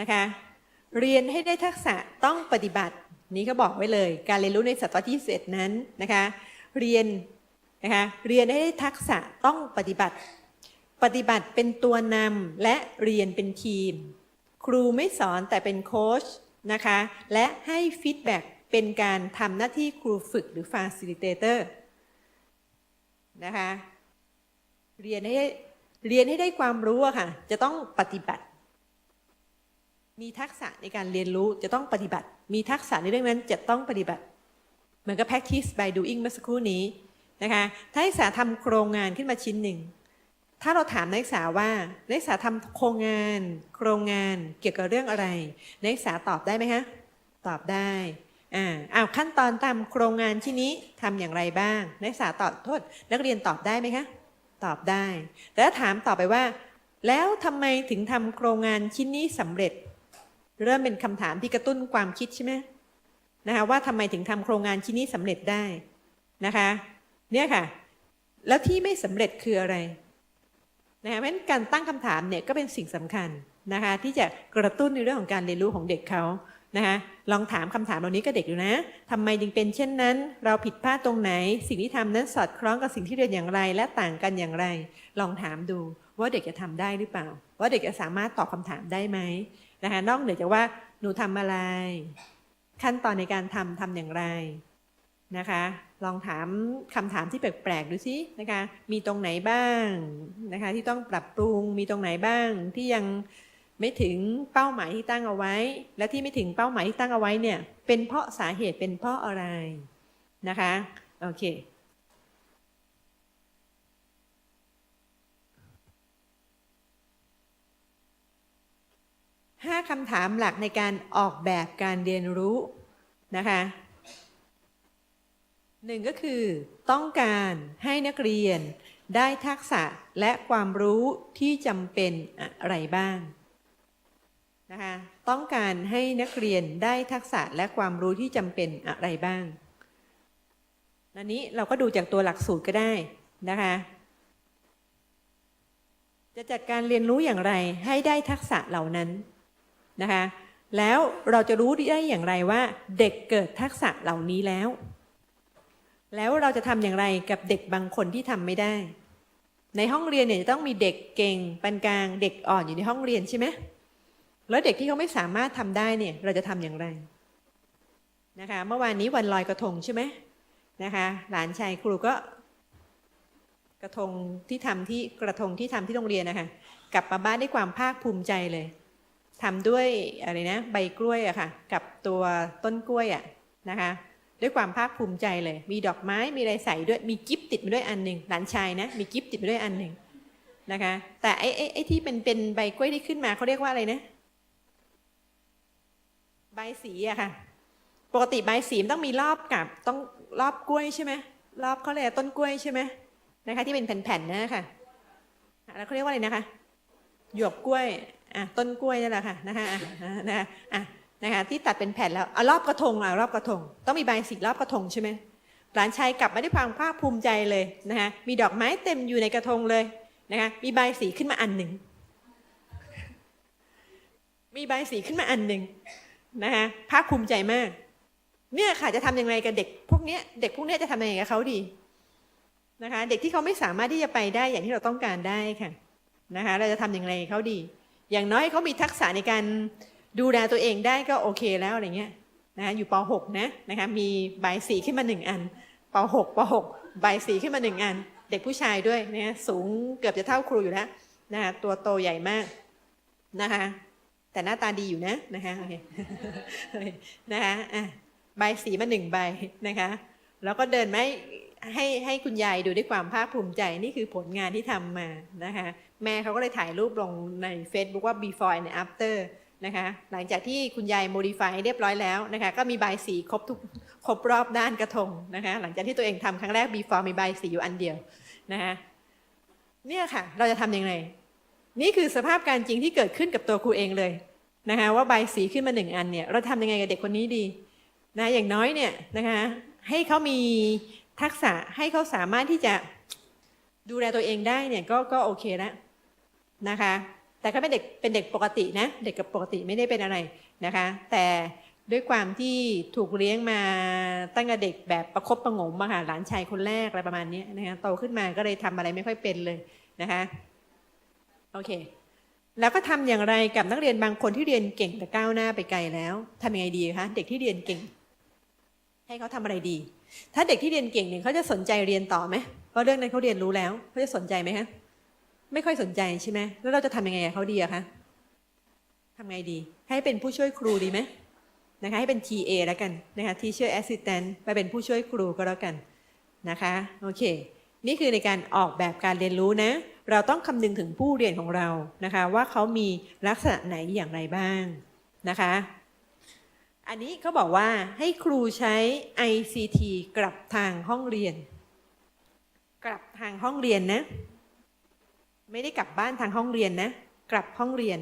นะคะ เรียนให้ได้ทักษะต้องปฏิบัติ นี่เขาบอกไว้เลย การเรียนรู้ในศตวรรษที่21นั้นนะคะ เรียนนะคะเรียนให้ได้ทักษะต้องปฏิบัติ ปฏิบัติเป็นตัวนำและเรียนเป็นทีม ครูไม่สอนแต่เป็นโค้ชนะคะ และให้ฟีดแบ็กเป็นการทำหน้าที่ครูฝึกหรือ facilitator นะคะเรียนให้เรียนให้ได้ความรู้อะค่ะ จะต้องปฏิบัติ มีทักษะในการเรียนรู้จะต้องปฏิบัติ มีทักษะในเรื่องนั้นจะต้องปฏิบัติ เหมือนกับ practice by doing เมื่อสักครู่นี้นะคะถ้านักศึกษาทำโครงงานขึ้นมาชิ้นหนึ่ง ถ้าเราถามนักศึกษาว่านักศึกษาทำโครงงาน โครงงานเกี่ยวกับเรื่องอะไรนักศึกษาตอบได้ไหมคะตอบได้อ่าอ้าวขั้นตอนตามโครงงานที่นี้ทำอย่างไรบ้างนักศึกษาตอบโทษ นักเรียนตอบได้ไหมคะตอบได้ แต่ถ้าถามต่อไปว่า แล้วทำไมถึงทำโครงงานชิ้นนี้สำเร็จ เริ่มเป็นคำถามที่กระตุ้นความคิดใช่ไหมนะคะว่าทำไมถึงทำโครงงานชิ้นนี้สำเร็จได้นะคะ เนี่ยค่ะ แล้วที่ไม่สำเร็จคืออะไรนะคะเพราะฉะนั้นการตั้งคำถามเนี่ยก็เป็นสิ่งสำคัญนะคะ ที่จะกระตุ้นในเรื่องของการเรียนรู้ของเด็กเขานะคะลองถามคำถามเหล่านี้กับเด็กดูนะทำไมจึงเป็นเช่นนั้น เราผิดพลาดตรงไหน สิ่งที่ทำนั้นสอดคล้องกับสิ่งที่เรียนอย่างไร และต่างกันอย่างไร ลองถามดูว่าเด็กจะทำได้หรือเปล่า ว่าเด็กจะสามารถตอบคำถามได้ไหม นะคะนอกเหนือจากว่าหนูทำอะไร ขั้นตอนในการทำทำอย่างไรนะคะ ลองถามคำถามที่แปลกๆดูซินะคะ มีตรงไหนบ้างนะคะ ที่ต้องปรับปรุงมีตรงไหนบ้างที่ยังไม่ถึงเป้าหมายที่ตั้งเอาไว้ และที่ไม่ถึงเป้าหมายที่ตั้งเอาไว้เนี่ย เป็นเพราะสาเหตุเป็นเพราะอะไรนะคะ โอเค ห้าคำถามหลักในการออกแบบการเรียนรู้นะคะหนึ่งก็คือต้องการให้นักเรียนได้ทักษะและความรู้ที่จำเป็นอะไรบ้างนะคะต้องการให้นักเรียนได้ทักษะและความรู้ที่จำเป็นอะไรบ้างอันนี้เราก็ดูจากตัวหลักสูตรก็ได้นะคะจะจัดการเรียนรู้อย่างไรให้ได้ทักษะเหล่านั้น นะคะแล้วเราจะรู้ได้อย่างไรว่า เด็กเกิดทักษะเหล่านี้แล้ว แล้วเราจะทำอย่างไรกับเด็กบางคนที่ทำไม่ได้ ในห้องเรียนเนี่ยจะต้องมีเด็กเก่งปานกลางเด็กอ่อนอยู่ในห้องเรียนใช่ไหมแล้วเด็กที่เขาไม่สามารถทำได้เนี่ยเราจะทำอย่างไรนะคะเมื่อวานนี้วันลอยกระทงใช่ไหมนะคะหลานชายครูก็ กระทงที่ทำที่กระทงที่ทำที่โรงเรียนนะคะกลับมาบ้านด้วยความภาคภูมิใจเลย ทำด้วยอะไรนะใบกล้วยอะค่ะ กับตัวต้นกล้วยอะนะคะ ด้วยความภาคภูมิใจเลย มีดอกไม้มีอะไรใส่ด้วยมีกิฟติดมาด้วยอันหนึ่งหลานชายนะมีกิฟติดมาด้วยอันหนึ่งนะคะ แต่ไอ้ไอ้ไอ้ที่เป็นเป็นใบกล้วยที่ขึ้นมาเขาเรียกว่าอะไรนะใบสีอะค่ะ ปกติใบสีมันต้องมีรอบกับต้องรอบกล้วยใช่ไหมรอบเขาเรียกต้นกล้วยใช่ไหมนะคะ ที่เป็นแผ่นๆนะค่ะแล้วเขาเรียกว่าอะไรนะคะหยวกกล้วย อะต้นกล้วยนี่แหละค่ะนะคะนะคะอะนะคะที่ตัดเป็นแผ่นแล้วเอารอบกระทงอะรอบกระทง ต้องมีใบสีรอบกระทงใช่ไหมหลานชายกลับมาด้วยความภาคภูมิใจเลยนะคะมีดอกไม้เต็มอยู่ในกระทงเลยนะคะมีใบสีขึ้นมาอันหนึ่งมีใบสีขึ้นมาอันหนึ่งนะคะภาคภูมิใจมาก เนี่ยค่ะจะทำยังไงกับเด็ก พวกนี้เด็กพวกนี้จะทำยังไงกับเขาดีนะคะ เด็กที่เขาไม่สามารถที่จะไปได้อย่างที่เราต้องการได้ค่ะนะคะ เราจะทำอย่างไรเขาดี อย่างน้อยเขามีทักษะในการดูแลตัวเองได้ก็โอเคแล้วอะไรเงี้ยนะคะอยู่ป .6 นะนะคะมีใบสีขึ้นมาหนึ่งอันป .6 ป .6 ใบสีขึ้นมาหนึ่งอัน เด็กผู้ชายด้วยนะสูงเกือบจะเท่าครูอยู่แล้วนะคะตัวโตใหญ่มากนะคะแต่หน้าตาดีอยู่นะนะคะโอเคนะคะอะใบสีมาหนึ่งใบนะคะแล้วก็เดินไหมให้ให้คุณยายดูด้วยความภาคภูมิใจนี่คือผลงานที่ทำมานะคะ แม่เขาก็เลยถ่ายรูปลงใน Facebook ว่า before and after นะคะหลังจากที่คุณยาย modify เรียบร้อยแล้วนะคะก็มีใบสีครบทุกครบรอบด้านกระทงนะคะหลังจากที่ตัวเองทำครั้งแรก before มีใบสีอยู่อันเดียวนะคะเนี่ยค่ะเราจะทำยังไงนี่คือสภาพการจริงที่เกิดขึ้นกับตัวครูเองเลยนะคะว่าใบสีขึ้นมาหนึ่งอันเนี่ยเราทำยังไงกับเด็กคนนี้ดีนะอย่างน้อยเนี่ยนะคะให้เขามีทักษะให้เขาสามารถที่จะดูแลตัวเองได้เนี่ยก็ก็โอเคแล้ว นะคะ แต่ก็เป็นเด็กเป็นเด็กปกตินะ เด็กกับปกติไม่ได้เป็นอะไรนะคะ แต่ด้วยความที่ถูกเลี้ยงมาตั้งแต่เด็กแบบประคบประงมมาค่ะหลานชายคนแรกอะไรประมาณนี้นะคะโตขึ้นมาก็เลยทำอะไรไม่ค่อยเป็นเลยนะคะโอเค แล้วก็ทำอย่างไรกับนักเรียนบางคนที่เรียนเก่งแต่ก้าวหน้าไปไกลแล้วทำยังไงดีคะเด็กที่เรียนเก่ง ให้เขาทำอะไรดี ถ้าเด็กที่เรียนเก่งเนี่ยเขาจะสนใจเรียนต่อไหมเพราะเรื่องนั้นเขาเรียนรู้แล้วเขาจะสนใจไหมคะ ไม่ค่อยสนใจใช่ไหมแล้วเราจะทำยังไงเขาดีอะคะทำไงดี ให้เป็นผู้ช่วยครูดีไหมนะคะให้เป็น TA แล้วกันนะคะ Teacher Assistant ไปเป็นผู้ช่วยครูก็แล้วกันนะคะโอเค นี่คือในการออกแบบการเรียนรู้นะ เราต้องคำนึงถึงผู้เรียนของเรานะคะ ว่าเขามีลักษณะไหนอย่างไรบ้างนะคะ อันนี้เขาบอกว่าให้ครูใช้ ICT กลับทางห้องเรียน กลับทางห้องเรียนนะ ไม่ได้กลับบ้านทางห้องเรียนนะ กลับห้องเรียน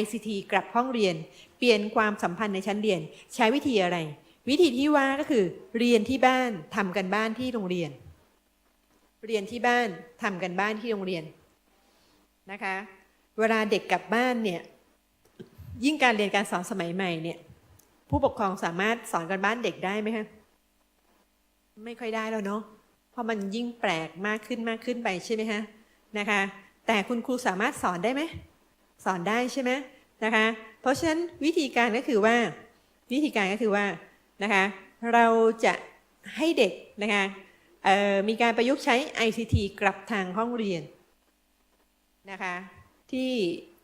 ICT กลับห้องเรียน เปลี่ยนความสัมพันธ์ในชั้นเรียน ใช้วิธีอะไร วิธีที่ว่าก็คือเรียนที่บ้านทำกันบ้านที่โรงเรียน เรียนที่บ้านทำกันบ้านที่โรงเรียนนะคะ เวลาเด็กกลับบ้านเนี่ยยิ่งการเรียนการสอนสมัยใหม่เนี่ย ผู้ปกครองสามารถสอนกันบ้านเด็กได้ไหมคะไม่ค่อยได้แล้วเนาะเพราะมันยิ่งแปลกมากขึ้นมากขึ้นไปใช่ไหมคะนะคะ แต่คุณครูสามารถสอนได้ไหมสอนได้ใช่ไหมนะคะ เพราะฉะนั้นวิธีการก็คือว่า วิธีการก็คือว่านะคะเราจะให้เด็กนะคะมีการประยุกต์ใช้ ICT กลับทางห้องเรียนนะคะที่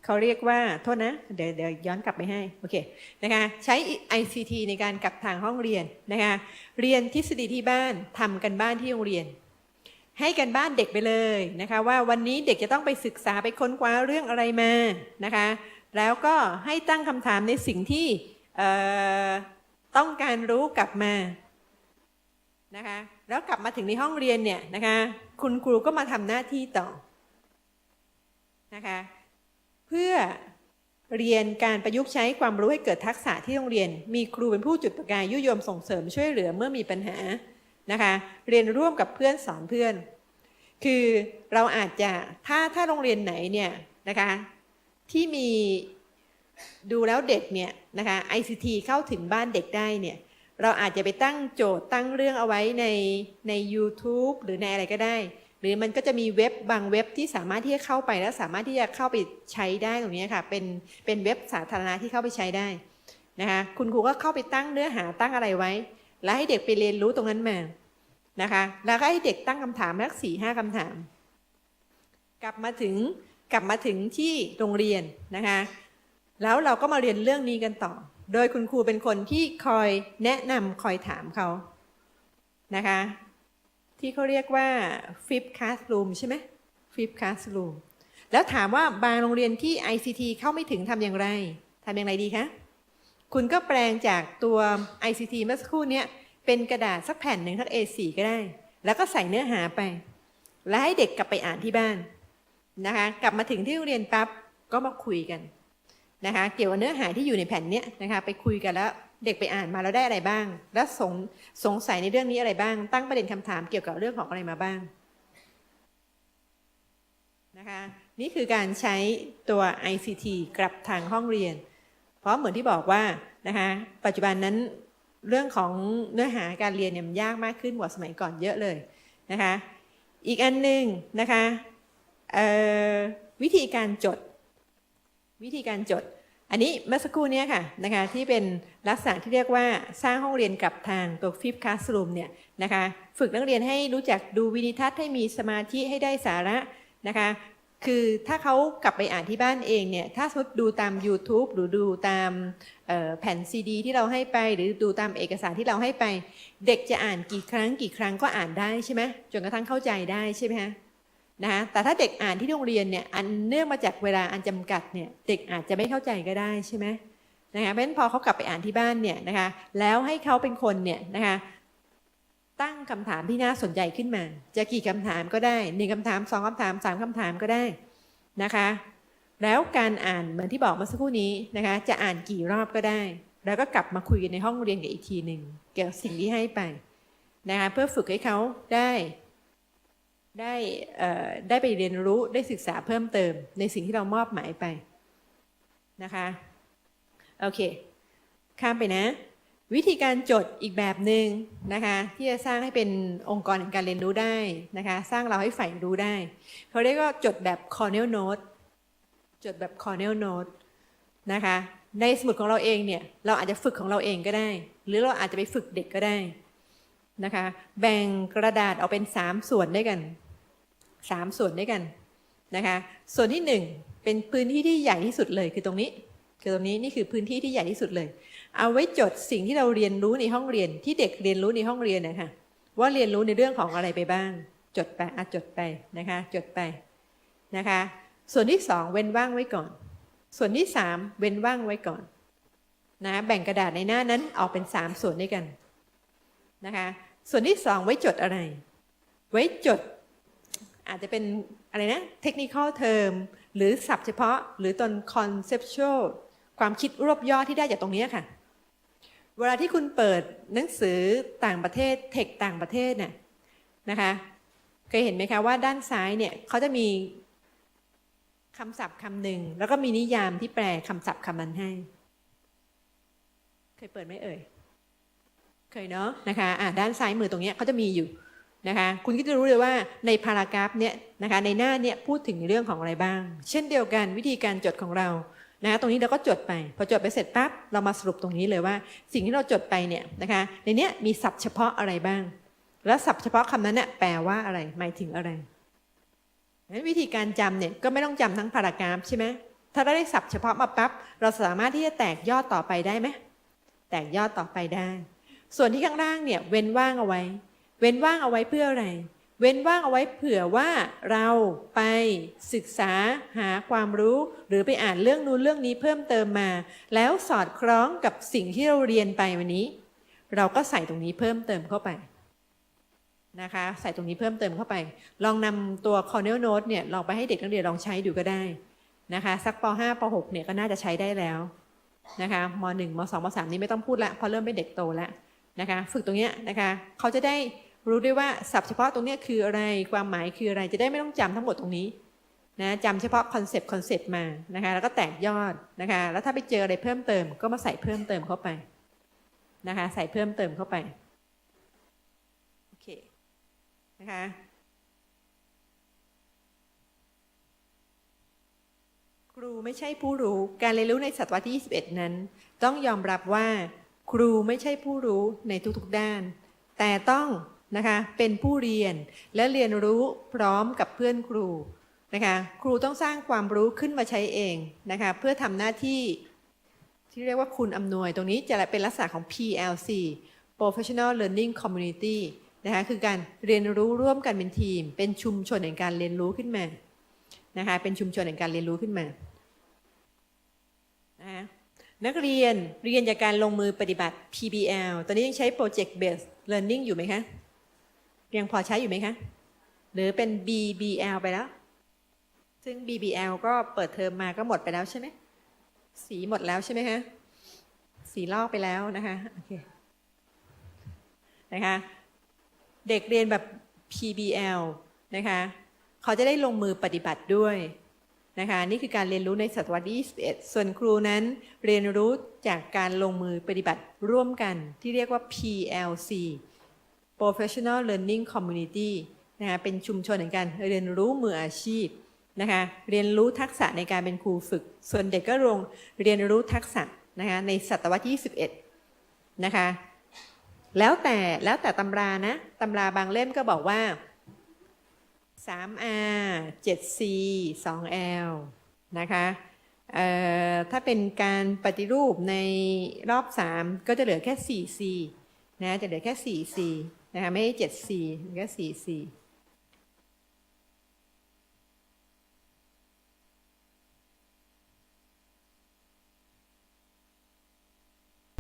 เขาเรียกว่าโทษนะเดี๋ยวเดี๋ยวย้อนกลับไปให้โอเคนะคะใช้ ICT ในการกลับทางห้องเรียนนะคะเรียนทฤษฎีที่บ้านทำกันบ้านที่โรงเรียน ให้กันบ้านเด็กไปเลยนะคะว่าวันนี้เด็กจะต้องไปศึกษาไปค้นคว้าเรื่องอะไรมานะคะแล้วก็ให้ตั้งคำถามในสิ่งที่ต้องการรู้กลับมานะคะแล้วกลับมาถึงในห้องเรียนเนี่ยนะคะคุณครูก็มาทำหน้าที่ต่อนะคะเพื่อเรียนการประยุกต์ใช้ความรู้ให้เกิดทักษะที่โรงเรียน มีครูเป็นผู้จุดประกายยุยงส่งเสริมช่วยเหลือเมื่อมีปัญหา นะคะเรียนร่วมกับเพื่อนสอนเพื่อน คือเราอาจจะถ้าถ้าโรงเรียนไหนเนี่ยนะคะที่มีดูแล้วเด็กเนี่ยนะคะ ICT เข้าถึงบ้านเด็กได้เนี่ยเราอาจจะไปตั้งโจทย์ตั้งเรื่องเอาไว้ในใน YouTube หรือในอะไรก็ได้ หรือมันก็จะมีเว็บบางเว็บที่สามารถที่จะเข้าไปแล้วสามารถที่จะเข้าไปใช้ได้ตรงนี้ค่ะเป็นเป็นเว็บสาธารณะที่เข้าไปใช้ได้นะคะคุณครูก็เข้าไปตั้งเนื้อหาตั้งอะไรไว้ แล้วให้เด็กไปเรียนรู้ตรงนั้นมานะคะ แล้วก็ให้เด็กตั้งคำถามสักสี่ห้าคำถาม กลับมาถึงกลับมาถึงที่โรงเรียนนะคะ แล้วเราก็มาเรียนเรื่องนี้กันต่อ โดยคุณครูเป็นคนที่คอยแนะนำคอยถามเขานะคะ ที่เขาเรียกว่า flip classroom ใช่ไหม flip classroom แล้วถามว่าบางโรงเรียนที่ ICT เข้าไม่ถึงทำอย่างไรทำอย่างไรดีคะ คุณก็แปลงจากตัว ICT เมื่อสักครู่นี้เป็นกระดาษสักแผ่นหนึ่งสัก A4 ก็ได้ แล้วก็ใส่เนื้อหาไป แล้วให้เด็กกลับไปอ่านที่บ้านนะคะ กลับมาถึงที่โรงเรียนปั๊บก็มาคุยกันนะคะ เกี่ยวกับเนื้อหาที่อยู่ในแผ่นเนี้ยนะคะ ไปคุยกันแล้วเด็กไปอ่านมาแล้วได้อะไรบ้าง แล้วสงสงสัยในเรื่องนี้อะไรบ้าง ตั้งประเด็นคำถามเกี่ยวกับเรื่องของอะไรมาบ้างนะคะ นี่คือการใช้ตัว ICT กลับทางห้องเรียน ราะเหมือนที่บอกว่านะคะปัจจุบันนั้นเรื่องของเนื้อหาการเรียนเนี่ยมันยากมากขึ้นกว่าสมัยก่อนเยอะเลยนะคะอีกอันหนึ่งนะคะวิธีการจด วิธีการจด อันนี้เมื่อสักครู่นี้ค่ะนะคะที่เป็นลักษณะที่เรียกว่าสร้างห้องเรียนกับทางตัวฟิปคลาสรูมเนี่ยนะคะฝึกนักเรียนให้รู้จักดูวิดีทัศน์ให้มีสมาธิให้ได้สาระนะคะ คือถ้าเขากลับไปอ่านที่บ้านเองเนี่ย ถ้าสมมติดูตาม YouTube หรือดูตามแผ่นซีดี ที่เราให้ไป หรือดูตามเอกสารที่เราให้ไป เด็กจะอ่านกี่ครั้งกี่ครั้งก็อ่านได้ใช่ไหมจนกระทั่งเข้าใจได้ใช่ไหมฮะนะคะแต่ถ้าเด็กอ่านที่โรงเรียนเนี่ยอันเนื่องมาจากเวลาอันจำกัดเนี่ยเด็กอาจจะไม่เข้าใจก็ได้ใช่ไหมนะคะเพราะฉะนั้นพอเขากลับไปอ่านที่บ้านเนี่ยนะคะแล้วให้เขาเป็นคนเนี่ยนะคะ ตั้งคำถามที่น่าสนใจขึ้นมา จะกี่คำถามก็ได้หนึ่งคำถามสองคำถามสามคำถามก็ได้นะคะ แล้วการอ่านเหมือนที่บอกมื่อสักครู่นี้นะคะ จะอ่านกี่รอบก็ได้ แล้วก็กลับมาคุยกันในห้องเรียนกันอีกทีหนึ่งเกี่ยวกับสิ่งที่ให้ไปนะคะเพื่อฝึกให้เขาได้ได้ได้ไปเรียนรู้ได้ศึกษาเพิ่มเติม ในสิ่งที่เรามอบหมายไปนะคะโอเค ข้ามไปนะ วิธีการจดอีกแบบหนึ่งนะคะที่จะสร้างให้เป็นองค์กรแห่งการเรียนรู้ได้นะคะสร้างเราให้ใฝ่รู้ได้เขาเรียกว่าจดแบบ cornell note จดแบบ cornell note นะคะในสมุดของเราเองเนี่ยเราอาจจะฝึกของเราเองก็ได้ หรือเราอาจจะไปฝึกเด็กก็ได้นะคะแบ่งกระดาษออกเป็น 3 ส่วนด้วยกัน 3 ส่วนด้วยกันนะคะส่วนที่ 1 เป็นพื้นที่ที่ใหญ่ที่สุดเลยคือตรงนี้คือตรงนี้นี่คือพื้นที่ที่ใหญ่ที่สุดเลย เอาไว้จดสิ่งที่เราเรียนรู้ในห้องเรียนที่เด็กเรียนรู้ในห้องเรียนนะคะว่าเรียนรู้ในเรื่องของอะไรไปบ้าง จดไปอะจดไปนะคะจดไปนะคะ ส่วนที่2เว้นว่างไว้ก่อน ส่วนที่3เว้นว่างไว้ก่อนนะแบ่งกระดาษในหน้านั้นออกเป็น3ส่วนด้วยกันนะคะส่วนที่2ไว้จดอะไร ไว้จด อาจจะเป็นอะไรนะเทคนิค l term หรือศัพท์เฉพาะหรือตน conceptual ความคิดรวบย่อที่ได้จากตรงนี้ค่ะ เวลาที่คุณเปิดหนังสือต่างประเทศเทคต่างประเทศเนี่ยนะคะเคยเห็นไหมคะว่าด้านซ้ายเนี่ยเขาจะมีคำศัพท์คำหนึ่งแล้วก็มีนิยามที่แปลคำศัพท์คำนั้นให้ เคยเปิดไหมเอ่ยเคยเนาะนะคะอะด้านซ้ายมือตรงเนี้ยเขาจะมีอยู่นะคะคุณก็จะรู้เลยว่าในพารากราฟเนี่ยนะคะในหน้าเนี่ยพูดถึงเรื่องของอะไรบ้าง เช่นเดียวกันวิธีการจดของเรา นะตรงนี้เราก็จดไป พอจดไปเสร็จปั๊บเรามาสรุปตรงนี้เลยว่า สิ่งที่เราจดไปเนี่ยนะคะในนี้มีศัพท์เฉพาะอะไรบ้าง แล้วศัพท์เฉพาะคำนั้นเนี่ยแปลว่าอะไรหมายถึงอะไรงั้นวิธีการจำเนี่ยก็ไม่ต้องจำทั้งพารากราฟใช่ไหมถ้าเราได้ศัพท์เฉพาะมาปั๊บเราสามารถที่จะแตกยอดต่อไปได้ไหมแตกยอดต่อไปได้ ส่วนที่ข้างล่างเนี่ยเว้นว่างเอาไว้ เว้นว่างเอาไว้เพื่ออะไร เว้นว่างเอาไว้เผื่อว่าเราไปศึกษาหาความรู้ หรือไปอ่านเรื่องนู้นเรื่องนี้เพิ่มเติมมา แล้วสอดคล้องกับสิ่งที่เราเรียนไปวันนี้ เราก็ใส่ตรงนี้เพิ่มเติมเข้าไปนะคะ ใส่ตรงนี้เพิ่มเติมเข้าไป ลองนำตัว Cornell Note เนี่ยลองไปให้เด็กนักเรียนลองใช้ดูก็ได้นะคะสักป .5 ป .6 เนี่ยก็น่าจะใช้ได้แล้วนะคะม .1 ม .2 ม .3 นี้ไม่ต้องพูดละพราะเริ่มเป็นเด็กโตแล้วนะคะ ฝึกตรงเนี้ยนะคะเขาจะได้ รู้ได้ว่าศัพท์เฉพาะตรงนี้คืออะไรความหมายคืออะไรจะได้ไม่ต้องจำทั้งหมดตรงนี้นะจำเฉพาะคอนเซปต์คอนเซปต์มานะคะแล้วก็แตกยอดนะคะแล้วถ้าไปเจออะไรเพิ่มเติม ก็มาใส่เพิ่มเติมเข้าไปนะคะใส่เพิ่มเติมเข้าไปโอเคนะคะครูไม่ใช่ผู้รู้การเรียนรู้ในศตวรรษที่ 21 นั้น ต้องยอมรับว่า ครูไม่ใช่ผู้รู้ในทุกๆด้าน แต่ต้อง นะคะเป็นผู้เรียนและเรียนรู้พร้อมกับเพื่อนครูนะคะครูต้องสร้างความรู้ขึ้นมาใช้เองนะคะเพื่อทำหน้าที่ที่เรียกว่าคุณอำนวย ตรงนี้จะเป็นลักษณะของ PLC Professional Learning Community นะคะคือการเรียนรู้ร่วมกันเป็นทีม เป็นชุมชนแห่งการเรียนรู้ขึ้นมานะคะเป็นชุมชนแห่งการเรียนรู้ขึ้นมานะคะนักเรียนเรียนจากการลงมือปฏิบัติ PBL ตอนนี้ยังใช้ Project Based Learning อยู่ไหมคะ ยังพอใช้อยู่ไหมคะ หรือเป็น BBL ไปแล้ว ซึ่ง BBL ก็เปิดเทอมมาก็หมดไปแล้วใช่ไหม สีหมดแล้วใช่ไหมคะ สีลอกไปแล้วนะคะ โอเค นะคะ เด็กเรียนแบบ PBL นะคะ เขาจะได้ลงมือปฏิบัติด้วยนะคะนี่คือการเรียนรู้ในศตวรรษที่21 ส่วนครูนั้นเรียนรู้จากการลงมือปฏิบัติร่วมกันที่เรียกว่า PLC Professional Learning Community นะคะเป็นชุมชนแห่งการเรียนรู้มืออาชีพนะคะเรียนรู้ทักษะในการเป็นครูฝึก ส่วนเด็กก็ลงเรียนรู้ทักษะนะคะในศตวรรษที่ 21 นะคะแล้วแต่แล้วแต่ตำรานะตำราบางเล่มก็บอกว่า 3R 7C 2L นะคะถ้าเป็นการปฏิรูปในรอบ 3 ก็จะเหลือแค่ 4C นะจะเหลือแค่ 4C นะคะไม่ใช่ 7C แค่ 4C